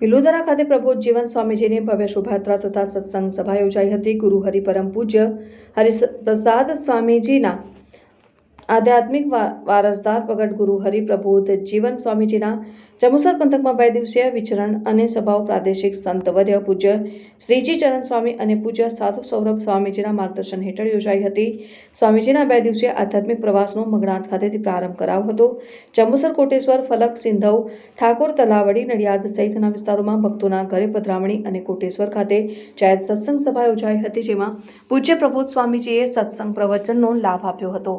પિલોદરા ખાતે પ્રબોધ જીવન સ્વામીજીની ભવ્ય શોભાયાત્રા તથા સત્સંગ સભા યોજાઈ હતી. ગુરુ હરિપરમ પૂજ્ય હરિપ્રસાદ સ્વામીજીના આધ્યાત્મિક વારસદાર પ્રગટ ગુરુ હરિ જીવન સ્વામીજીના જમુસર પંથકમાં બે દિવસીય વિચરણ અને સભાઓ પ્રાદેશિક સંતવર્ય પૂજ્ય શ્રીજી ચરણ સ્વામી અને પૂજ્ય સાધુ સૌરભ સ્વામીજીના માર્ગદર્શન હેઠળ યોજાઈ હતી. સ્વામીજીના બે દિવસીય આધ્યાત્મિક પ્રવાસનો મગણાત ખાતેથી પ્રારંભ કરાવ્યો હતો. જંબુસર કોટેશ્વર, ફલક, સિંધવ, ઠાકોર, તલાવડી, નડિયાદ સહિતના વિસ્તારોમાં ભક્તોના ઘરે પધરામણી અને કોટેશ્વર ખાતે જાહેર સત્સંગ સભા યોજાઈ હતી, જેમાં પૂજ્ય પ્રબોધ સ્વામીજીએ સત્સંગ પ્રવચનનો લાભ આપ્યો હતો.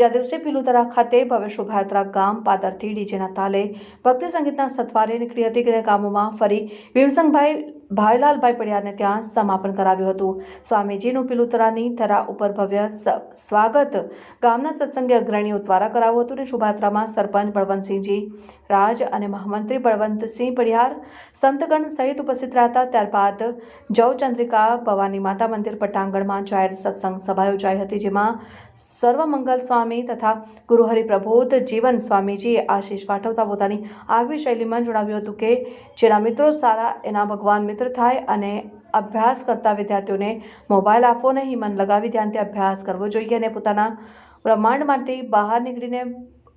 બીજા દિવસે પિલુતરા ખાતે ભવ્ય શોભાયાત્રા ગામ પાદરથી ડીજેના તાલે ભક્તિ સંગીતના સથવારે નીકળી હતી. અને ગામોમાં ફરી ભીમસંગભાઈ ભાઈલાલભાઈ પડિયાને ત્યાં સમાપન કરાવ્યું હતું. સ્વામીજીનું પિલુતરાની ધરા ઉપર ભવ્ય સ્વાગત ગામના સત્સંગી અગ્રણીઓ દ્વારા કરાવ્યું હતું અને શોભાયાત્રામાં સરપંચ બળવંતસિંહજી, રાજ અને મહામંત્રી બળવંતસિંહ પડિયાર સંતગણ સહિત ઉપસ્થિત રહ્યા ત્યારબાદ જવચંદ્રિકા ભવાની માતા મંદિર પટાંગણમાં જાહેર સત્સંગ સભા યોજાઈ હતી, જેમાં સર્વમંગલ સ્વામી તથા ગુરુહરિ પ્રબોધ જીવન સ્વામીજીએ આશીષ પાઠવતા પોતાની આગવી શૈલીમાં જણાવ્યું હતું કે, જેના મિત્રો સારા, એના ભગવાન મિત્ર થાય અને અભ્યાસ કરતા વિદ્યાર્થીઓને મોબાઈલ આપવો નહીં મન લગાવી ધ્યાનથી અભ્યાસ કરવો જોઈએ અને પોતાના બ્રહ્માંડમાંથી બહાર નીકળીને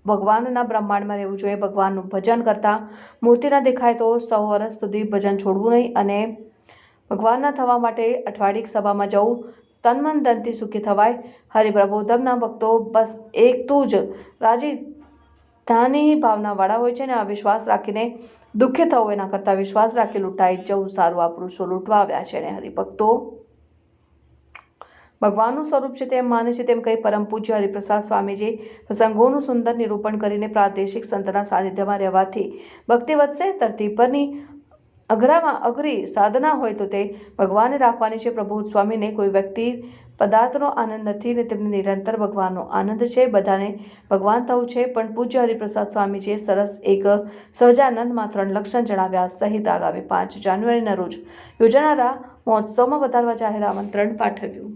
ભગવાનના બ્રહ્માંડમાં રહેવું જોઈએ. ભગવાનનું ભજન કરતા મૂર્તિ ન દેખાય તો સો વર્ષ સુધી ભજન છોડવું નહીં અને ભગવાનના થવા માટે અઠવાડિક સભામાં જવું તન મન ધનથી સુખી થવાય. હરિપ્રબોધમના ભક્તો બસ એક તું જ રાજી ધાની ભાવનાવાળા હોય છે ને આ વિશ્વાસ રાખીને દુઃખી થવું એના કરતાં વિશ્વાસ રાખી લૂંટાઈ જવું સારું આ પુરુષો લૂંટવા આવ્યા છે ને હરિભક્તો. ભગવાનનું સ્વરૂપ છે તેમ માને છે તેમ કહી પરમ પૂજ્ય હરિપ્રસાદ સ્વામીજી પ્રસંગોનું સુંદર નિરૂપણ કરીને પ્રાદેશિક સંતના સાનિધ્યમાં રહેવાથી ભક્તિ વધશે, ધરતી પરની અઘરામાં અઘરી સાધના હોય તો તે ભગવાને રાખવાની છે. પ્રભુ સ્વામીને કોઈ વ્યક્તિ પદાર્થનો આનંદ નથી ને તેમને નિરંતર ભગવાનનો આનંદ છે. બધાને ભગવાન થવું છે, પણ પૂજ્ય હરિપ્રસાદ સ્વામીજીએ સરસ એક સહજાનંદમાં ત્રણ લક્ષણ જણાવ્યા સહિત આગામી પાંચ જાન્યુઆરીના રોજ યોજાનારા મહોત્સવમાં વધારવા જાહેર આમંત્રણ પાઠવ્યું.